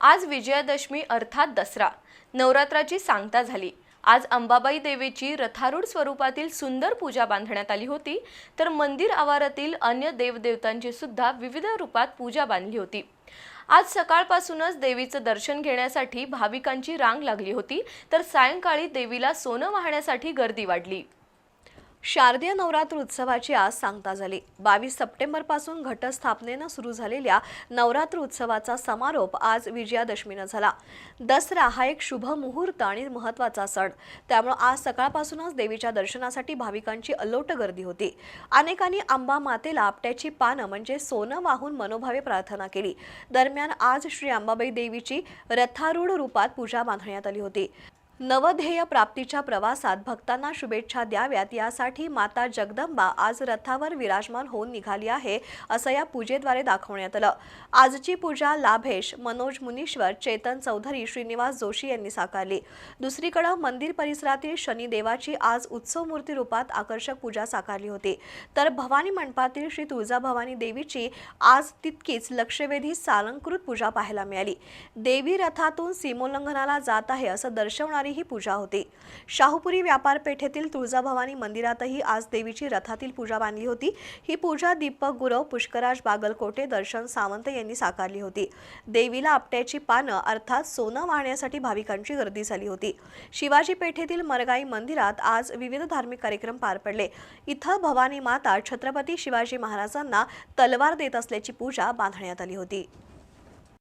आज विजयादशमी अर्थात दसरा. नवरात्राची सांगता झाली. आज अंबाबाई देवीची रथारूढ स्वरूपातील सुंदर पूजा बांधण्यात आली होती. तर मंदिर आवारातील अन्य देवदेवतांची सुद्धा विविध रूपात पूजा बांधली होती. आज सकाळपासूनच देवीचं दर्शन घेण्यासाठी भाविकांची रांग लागली होती. तर सायंकाळी देवीला सोनं वाहण्यासाठी गर्दी वाढली. शारदीय नवरात्र उत्सवाची आज सांगता झाली. बावीस सप्टेंबरपासून घटस्थापनेनं सुरू झालेल्या नवरात्र उत्सवाचा समारोप आज विजयादशमीनं झाला. दसरा हा एक शुभ मुहूर्त आणि महत्त्वाचा सण. त्यामुळं आज सकाळपासूनच देवीच्या दर्शनासाठी भाविकांची अलोट गर्दी होती. अनेकांनी अंबा मातेला आपट्याची पानं म्हणजे सोनं वाहून मनोभावे प्रार्थना केली. दरम्यान आज श्री अंबाबाई देवीची रथारूढ रूपात पूजा बांधण्यात आली होती. नवध्येय प्राप्तीच्या प्रवासात भक्तांना शुभेच्छा द्याव्यात. यासाठी माता जगदंबा आज रथावर विराजमान होऊन निघाली आहे असं या पूजेद्वारे दाखवण्यात आलं. आजची पूजा लाभेश मनोज मुनीश्वर चेतन चौधरी श्रीनिवास जोशी यांनी साकारली. दुसरीकडं मंदिर परिसरातील शनिदेवाची आज उत्सव मूर्ती रूपात आकर्षक पूजा साकारली होती. तर भवानी मंडपातील श्री तुळजाभवानी देवीची आज तितकीच लक्षवेधी सालंकृत पूजा पाहायला मिळाली. देवी रथातून सीमोल्लंघनाला जात आहे असं दर्शवणारी ही पूजा होती. शाहूपुरी व्यापार पेठेतील तुळजाभवानी मंदिरातही आज देवीची रथातील पूजा बांधली होती. ही पूजा दीपक गुरव पुष्कराज बागलकोटे दर्शन सावंत यांनी साकारली होती. देवीला आपट्याची पानं अर्थात सोनं वाहण्यासाठी भाविकांची गर्दी झाली होती. शिवाजी पेठेतील मरगाई मंदिरात आज विविध धार्मिक कार्यक्रम पार पडले. इथं भवानी माता छत्रपती शिवाजी महाराजांना तलवार देत असल्याची पूजा बांधण्यात आली होती.